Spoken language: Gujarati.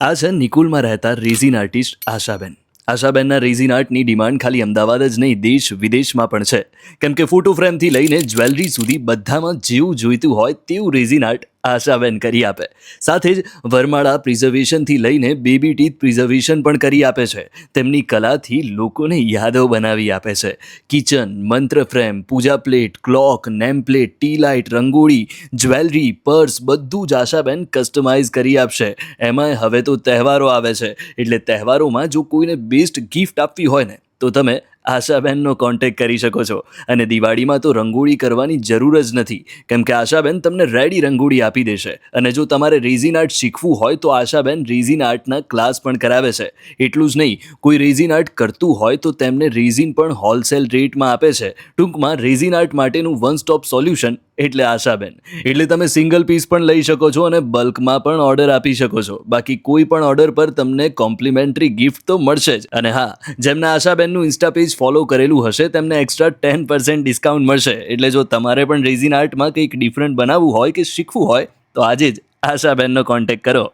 આ છે નિકુલમાં રહેતા રેઝિન આર્ટિસ્ટ આશાબેન. આશાબેનના રેઝિન આર્ટની ડિમાન્ડ ખાલી અમદાવાદ જ નહીં, દેશ વિદેશમાં પણ છે. કેમ કે ફોટો ફ્રેમથી લઈને જ્વેલરી સુધી બધામાં જેવું જોઈતું હોય તેવું રેઝિન આર્ટ આશાબેન કરી આપે. સાથે જ વરમાળા પ્રિઝર્વેશનથી લઈને બેબી ટીથ પ્રિઝર્વેશન પણ કરી આપે છે. તેમની કલાથી લોકોને યાદો બનાવી આપે છે. Kitchen, mantra frame, puja plate, clock name plate tea light, rangoli, jewellery, purse બધું જ આશાબેન કસ્ટમાઇઝ કરી આપશે. એમાંય હવે તો તહેવારો આવે છે. એટલે તહેવારોમાં જો કોઈને બેસ્ટ ગિફ્ટ આપવી હોય ને, તો તમે આશાબેનનો કોન્ટેક કરી શકો છો. અને દિવાળીમાં તો રંગોળી કરવાની જરૂર જ નથી. કેમ કે આશાબેન તમને રેડી રંગોળી આપી દેશે. અને જો તમારે રેઝિન આર્ટ શીખવું હોય તો આશાબેન રેઝિન આર્ટના ક્લાસ પણ કરાવે છે. એટલું જ નહીં, કોઈ રેઝિન આર્ટ કરતું હોય તો તેમને રેઝિન પણ હોલસેલ રેટમાં આપે છે. ટૂંકમાં રેઝિન આર્ટ માટેનું વન સ્ટોપ સોલ્યુશન એટલે આશાબેન. એટલે તમે સિંગલ પીસ પણ લઈ શકો છો અને બલ્કમાં પણ ઓર્ડર આપી શકો છો. બાકી કોઈ પણ ઓર્ડર પર તમને કોમ્પ્લિમેન્ટરી ગિફ્ટ તો મળશે જ. અને હા, જેમને આશાબેનનું ઇન્સ્ટા પેજ ફોલો કરેલું હશે, તેમને એક્સ્ટ્રા ટેન પર્સન્ટ ડિસ્કાઉન્ટ મળશે. એટલે જો તમારે પણ રેઝિન આર્ટમાં કંઈક ડિફરન્ટ બનાવવું હોય કે શીખવું હોય, તો આજે જ આશાબેનનો કોન્ટેક્ટ કરો.